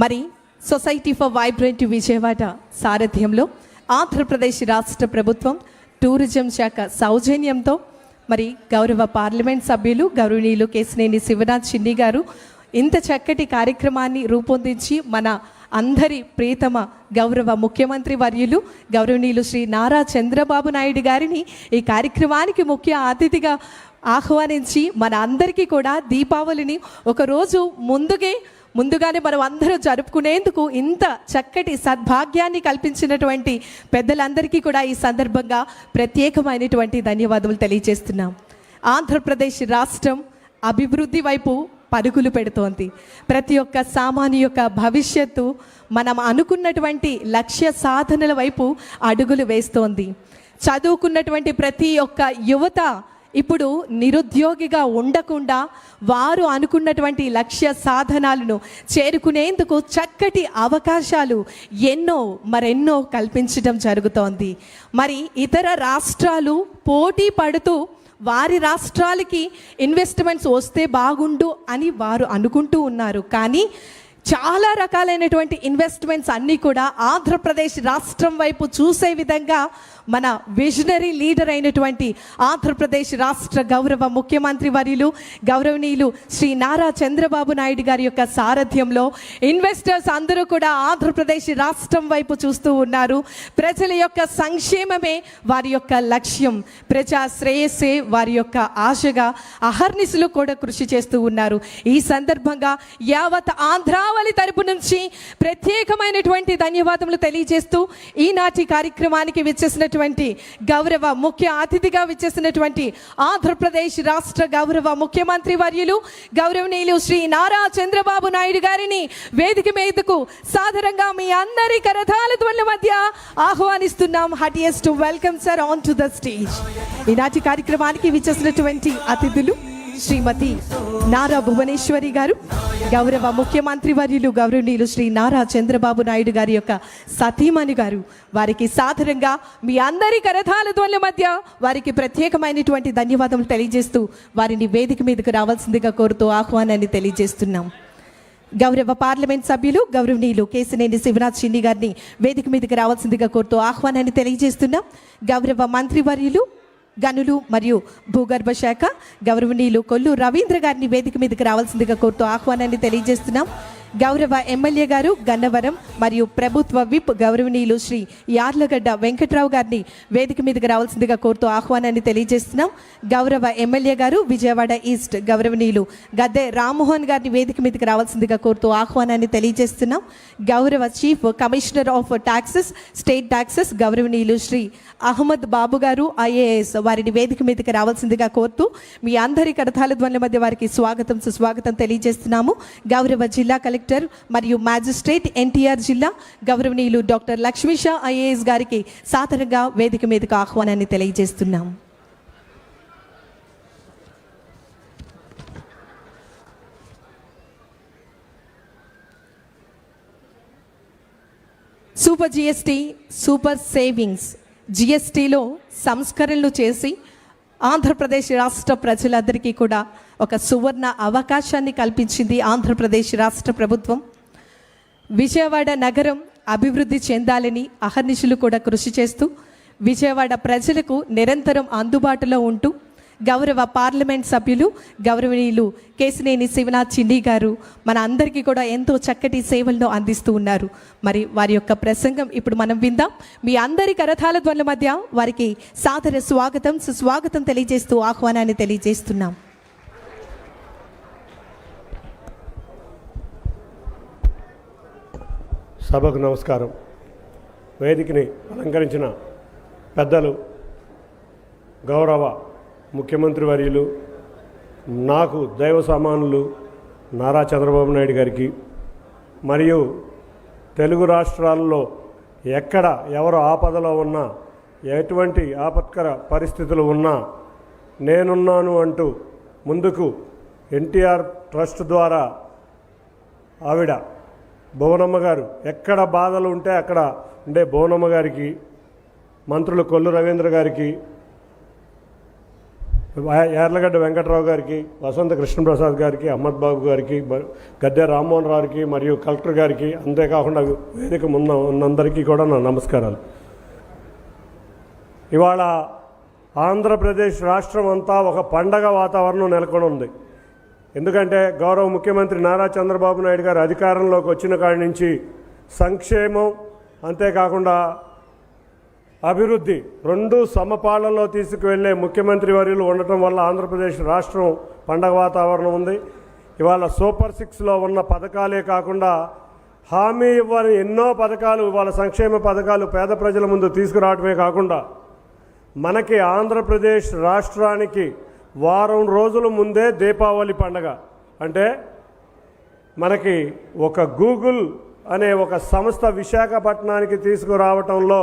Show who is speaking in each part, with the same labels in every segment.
Speaker 1: మరి society for vibrant Vijayawada సారథ్యంలో ఆంధ్రప్రదేశ్ రాష్ట్ర ప్రభుత్వం టూరిజం శాఖ సౌజన్యంతో మరి గౌరవ పార్లమెంట్ సభ్యులు గౌరవనీయులు కేసినేని శివనాథ్ చిన్ని గారు ఇంత చక్కటి కార్యక్రమాన్ని రూపొందించి మన అందరి ప్రీతమ గౌరవ ముఖ్యమంత్రి వర్యులు గౌరవనీయులు శ్రీ నారా చంద్రబాబు నాయుడు గారిని ఈ కార్యక్రమానికి ముఖ్య అతిథిగా ఆహ్వానించి మన అందరికీ కూడా దీపావళిని ఒకరోజు ముందుగే ముందుగానే మనం అందరూ జరుపుకునేందుకు ఇంత చక్కటి సద్భాగ్యాన్ని కల్పించినటువంటి పెద్దలందరికీ కూడా ఈ సందర్భంగా ప్రత్యేకమైనటువంటి ధన్యవాదాలు తెలియజేస్తున్నాం. ఆంధ్రప్రదేశ్ రాష్ట్రం అభివృద్ధి వైపు పరుగులు పెడుతోంది. ప్రతి ఒక్క సామాన్య యొక్క భవిష్యత్తు మనం అనుకున్నటువంటి లక్ష్య సాధనల వైపు అడుగులు వేస్తోంది. చదువుకున్నటువంటి ప్రతి ఒక్క యువత ఇప్పుడు నిరుద్యోగిగా ఉండకుండా వారు అనుకున్నటువంటి లక్ష్య సాధనాలను చేరుకునేందుకు చక్కటి అవకాశాలు ఎన్నో మరెన్నో కల్పించడం జరుగుతోంది. మరి ఇతర రాష్ట్రాలు పోటీ పడుతూ వారి రాష్ట్రాలకి ఇన్వెస్ట్మెంట్స్ వస్తే బాగుండు అని వారు అనుకుంటూ ఉన్నారు. కానీ చాలా రకాలైనటువంటి ఇన్వెస్ట్మెంట్స్ అన్నీ కూడా ఆంధ్రప్రదేశ్ రాష్ట్రం వైపు చూసే విధంగా మన విజనరీ లీడర్ అయినటువంటి ఆంధ్రప్రదేశ్ రాష్ట్ర గౌరవ ముఖ్యమంత్రి వర్యులు గౌరవనీయులు శ్రీ నారా చంద్రబాబు నాయుడు గారి యొక్క సారథ్యంలో ఇన్వెస్టర్స్ అందరూ కూడా ఆంధ్రప్రదేశ్ రాష్ట్రం వైపు చూస్తూ ఉన్నారు. ప్రజల యొక్క సంక్షేమమే వారి యొక్క లక్ష్యం. ప్రజా శ్రేయస్సే వారి యొక్క ఆశగా అహర్నిశలు కూడా కృషి చేస్తూ ఉన్నారు. ఈ సందర్భంగా యావత్ ఆంధ్రావళి తరపు నుంచి ప్రత్యేకమైనటువంటి ధన్యవాదములు తెలియజేస్తూ ఈనాటి కార్యక్రమానికి విచ్చేసినటువంటి గౌరవ ముఖ్య అతిథిగా విచ్చేసినటువంటి ఆంధ్రప్రదేశ్ రాష్ట్ర గౌరవ ముఖ్యమంత్రి వర్యులు గౌరవనీయులు శ్రీ నారా చంద్రబాబు నాయుడు గారిని వేదిక మీదకు సాధారణంగా మీ అందరి కరథాల ధ్వనుల మధ్య ఆహ్వానిస్తున్నాం. Heartiest to welcome sir on to the stage ఈనాటి కార్యక్రమానికి విచ్చేసినటువంటి అతిథులు శ్రీమతి నారా భువనేశ్వరి గారు గౌరవ ముఖ్యమంత్రి వర్యులు గౌరవనీయులు శ్రీ నారా చంద్రబాబు నాయుడు గారి యొక్క సతీమణి గారు. వారికి సాధారణంగా మీ అందరి కరథాల ధ్వనుల మధ్య వారికి ప్రత్యేకమైనటువంటి ధన్యవాదములు తెలియజేస్తూ వారిని వేదిక మీదకు రావాల్సిందిగా కోరుతూ ఆహ్వానాన్ని తెలియజేస్తున్నాం. గౌరవ పార్లమెంట్ సభ్యులు గౌరవనీయులు కేసినేని శివనాథ్ షిండి గారిని వేదిక మీదకి రావాల్సిందిగా కోరుతూ ఆహ్వానాన్ని తెలియజేస్తున్నాం. గౌరవ మంత్రివర్యులు గనులు మరియు భూగర్భ శాఖ గౌరవనీయులు కొల్లు రవీంద్ర గారిని వేదిక మీదకి రావాల్సిందిగా కోరుతూ ఆహ్వానాన్ని తెలియజేస్తున్నాం. గౌరవ ఎమ్మెల్యే గారు గన్నవరం మరియు ప్రభుత్వ విప్ గౌరవనీయులు శ్రీ యార్లగడ్డ వెంకట్రావు గారిని వేదిక మీదకి రావాల్సిందిగా కోరుతూ ఆహ్వానాన్ని తెలియజేస్తున్నాం. గౌరవ ఎమ్మెల్యే గారు విజయవాడ ఈస్ట్ గౌరవనీయులు గద్దె రామ్మోహన్ గారిని వేదిక మీదకి రావాల్సిందిగా కోరుతూ ఆహ్వానాన్ని తెలియజేస్తున్నాం. గౌరవ chief commissioner of taxes state taxes గౌరవనీయులు శ్రీ అహ్మద్ బాబు గారు ఐఏఎస్ వారిని వేదిక మీదకి రావాల్సిందిగా కోరుతూ మీ అందరి కడతాల ధ్వనుల మధ్య వారికి స్వాగతం సుస్వాగతం తెలియజేస్తున్నాము. గౌరవ జిల్లా కలెక్టర్ మరియు మ్యాజిస్ట్రేట్ ఎన్టీఆర్ జిల్లా గౌరవనీయులు డాక్టర్ లక్ష్మీషా ఐఏఎస్ గారికి సాధారణంగా వేదిక మీదకు ఆహ్వానాన్ని తెలియజేస్తున్నాం. సూపర్ జిఎస్టీ సూపర్ సేవింగ్స్ జిఎస్టీలో సంస్కరణలు చేసి ఆంధ్రప్రదేశ్ రాష్ట్ర ప్రజలందరికీ కూడా ఒక సువర్ణ అవకాశాన్ని కల్పించింది ఆంధ్రప్రదేశ్ రాష్ట్ర ప్రభుత్వం. విజయవాడ నగరం అభివృద్ధి చెందాలని అహర్నిశులు కూడా కృషి చేస్తూ విజయవాడ ప్రజలకు నిరంతరం అందుబాటులో ఉంటూ గౌరవ పార్లమెంట్ సభ్యులు గౌరవనీయులు కేసినేని శివనాథ్ చిన్ని గారు మన అందరికీ కూడా ఎంతో చక్కటి సేవలను అందిస్తూ ఉన్నారు. మరి వారి యొక్క ప్రసంగం ఇప్పుడు మనం విందాం. మీ అందరి కరథాల ధ్వనుల మధ్య వారికి సాదర స్వాగతం సుస్వాగతం తెలియజేస్తూ ఆహ్వానాన్ని తెలియజేస్తున్నాం.
Speaker 2: సభకు నమస్కారం. వేదికని అలంకరించిన పెద్దలు గౌరవ ముఖ్యమంత్రి వర్యులు నాకు దైవ సమానులు నారా చంద్రబాబు నాయుడు గారికి మరియు తెలుగు రాష్ట్రాల్లో ఎక్కడ ఎవరు ఆపదలో ఉన్నా ఎటువంటి ఆపత్కర పరిస్థితులు ఉన్నా నేనున్నాను అంటూ ముందుకు ఎన్టీఆర్ ట్రస్ట్ ద్వారా ఆవిడ భువనమ్మ గారు ఎక్కడ బాధలు ఉంటే అక్కడ ఉండే భువనమ్మ గారికి మంత్రులు కొల్లు రవీంద్ర గారికి యార్లగడ్డ వెంకట్రావు గారికి వసంత కృష్ణప్రసాద్ గారికి అహ్మద్ బాబు గారికి గద్దె రామ్మోహన్ రావుకి మరియు కలెక్టర్ గారికి అంతేకాకుండా వేదిక ముందు ఉన్నందరికీ కూడా నా నమస్కారాలు. ఇవాళ ఆంధ్రప్రదేశ్ రాష్ట్రం అంతా ఒక పండగ వాతావరణం నెలకొని ఉంది. ఎందుకంటే గౌరవ ముఖ్యమంత్రి నారా చంద్రబాబు నాయుడు గారు అధికారంలోకి వచ్చిన కాడి నుంచి సంక్షేమం అంతేకాకుండా అభివృద్ధి రెండు సమపాలనలో తీసుకువెళ్ళే ముఖ్యమంత్రి వర్యులు ఉండటం వల్ల ఆంధ్రప్రదేశ్ రాష్ట్రం పండగ వాతావరణం ఉంది. ఇవాళ సూపర్ సిక్స్లో ఉన్న పథకాలే కాకుండా హామీ ఇవ్వని ఎన్నో పథకాలు ఇవాళ సంక్షేమ పథకాలు పేద ప్రజల ముందు తీసుకురావడమే కాకుండా మనకి ఆంధ్రప్రదేశ్ రాష్ట్రానికి వారం రోజుల ముందే దీపావళి పండగ. అంటే మనకి ఒక గూగుల్ అనే ఒక సంస్థ విశాఖపట్నానికి తీసుకురావటంలో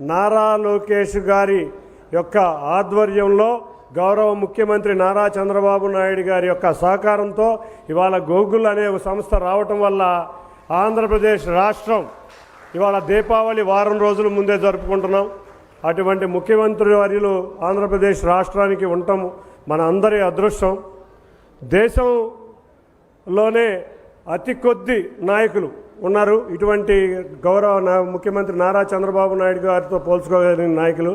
Speaker 2: నారా లోకేష్ గారి యొక్క ఆధ్వర్యంలో గౌరవ ముఖ్యమంత్రి నారా చంద్రబాబు నాయుడు గారి యొక్క సహకారంతో ఇవాళ గూగుల్ అనే సంస్థ రావటం వల్ల ఆంధ్రప్రదేశ్ రాష్ట్రం ఇవాళ దీపావళి వారం రోజుల ముందే జరుపుకుంటున్నాం. అటువంటి ముఖ్యమంత్రి వర్యులు ఆంధ్రప్రదేశ్ రాష్ట్రానికి ఉండటం మన అందరి అదృష్టం. దేశంలోనే అతి కొద్ది నాయకులు ఉన్నారు. ఇటువంటి గౌరవ ముఖ్యమంత్రి నారా చంద్రబాబు నాయుడు గారితో పోల్చుకోగలిగిన నాయకులు.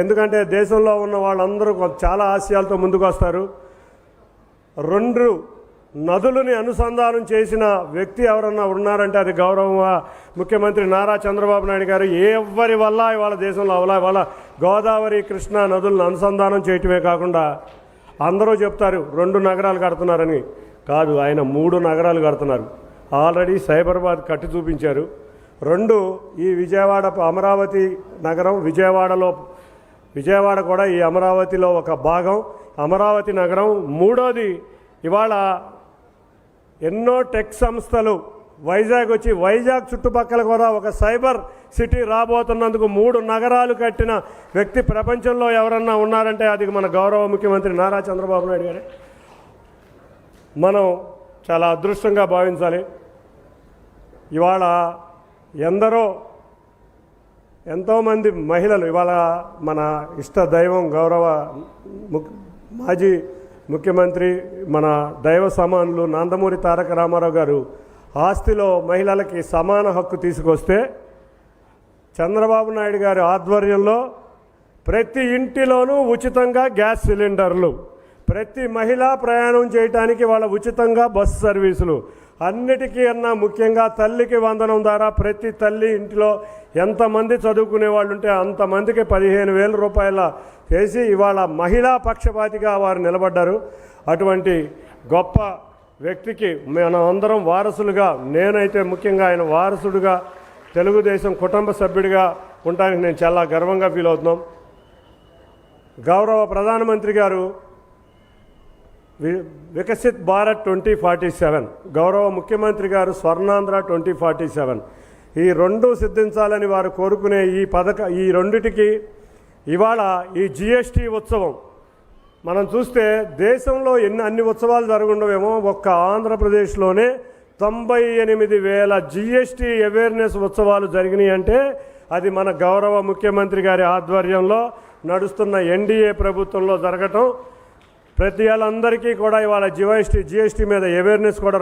Speaker 2: ఎందుకంటే దేశంలో ఉన్న వాళ్ళందరూ చాలా ఆశయాలతో ముందుకు వస్తారు. రెండు నదులని అనుసంధానం చేసిన వ్యక్తి ఎవరన్నా ఉన్నారంటే అది గౌరవ ముఖ్యమంత్రి నారా చంద్రబాబు నాయుడు గారు. ఎవరి వల్ల ఇవాళ దేశంలో అవలా ఇవాళ గోదావరి కృష్ణా నదులను అనుసంధానం చేయటమే కాకుండా అందరూ చెప్తారు రెండు నగరాలు కడుతున్నారని. కాదు ఆయన మూడు నగరాలు కడుతున్నారు. ఆల్రెడీ సైబరాబాద్ కట్టి చూపించారు. రెండు ఈ విజయవాడ అమరావతి నగరం విజయవాడలో విజయవాడ కూడా ఈ అమరావతిలో ఒక భాగం. అమరావతి నగరం మూడోది. ఇవాళ ఎన్నో టెక్ సంస్థలు వైజాగ్ వచ్చి వైజాగ్ చుట్టుపక్కల కూడా ఒక సైబర్ సిటీ రాబోతున్నందుకు మూడు నగరాలు కట్టిన వ్యక్తి ప్రపంచంలో ఎవరన్నా ఉన్నారంటే అది మన గౌరవ ముఖ్యమంత్రి నారా చంద్రబాబు నాయుడు గారే. మనం చాలా అదృష్టంగా భావించాలి. ఇవాళ ఎందరో ఎంతోమంది మహిళలు ఇవాళ మన ఇష్ట దైవం గౌరవ మాజీ ముఖ్యమంత్రి మన దైవ సమానులు నందమూరి తారక రామారావు గారు ఆస్తిలో మహిళలకి సమాన హక్కు తీసుకొస్తే చంద్రబాబు నాయుడు గారి ఆధ్వర్యంలో ప్రతి ఇంటిలోనూ ఉచితంగా గ్యాస్ సిలిండర్లు ప్రతి మహిళ ప్రయాణం చేయడానికి వాళ్ళ ఉచితంగా బస్సు సర్వీసులు. అన్నిటికీ అన్నా ముఖ్యంగా తల్లికి వందనం ద్వారా ప్రతి తల్లి ఇంటిలో ఎంతమంది చదువుకునే వాళ్ళు ఉంటే అంతమందికి పదిహేను వేల రూపాయల చేసి ఇవాళ మహిళా పక్షపాతిగా వారు నిలబడ్డారు. అటువంటి గొప్ప వ్యక్తికి మనం అందరం వారసులుగా నేనైతే ముఖ్యంగా ఆయన వారసుడుగా తెలుగుదేశం కుటుంబ సభ్యుడిగా ఉండడానికి నేను చాలా గర్వంగా ఫీల్ అవుతున్నాం. గౌరవ ప్రధానమంత్రి గారు Viksit Bharat twenty forty seven. గౌరవ ముఖ్యమంత్రి గారు స్వర్ణాంధ్ర ట్వంటీ ఫార్టీ సెవెన్. ఈ రెండు సిద్ధించాలని వారు కోరుకునే ఈ పథక ఈ రెండిటికి ఇవాళ ఈ జిఎస్టీ ఉత్సవం. మనం చూస్తే దేశంలో ఎన్ని అన్ని ఉత్సవాలు జరుగుండవేమో ఒక్క ఆంధ్రప్రదేశ్లోనే తొంభై ఎనిమిది వేల జిఎస్టీ అవేర్నెస్ ఉత్సవాలు జరిగినాయి అంటే అది మన గౌరవ ముఖ్యమంత్రి గారి ఆధ్వర్యంలో నడుస్తున్న ఎన్డీఏ ప్రభుత్వంలో జరగటం ప్రతి వాళ్ళందరికీ కూడా ఇవాళ జిఎస్టీ జిఎస్టీ మీద అవేర్నెస్ కూడా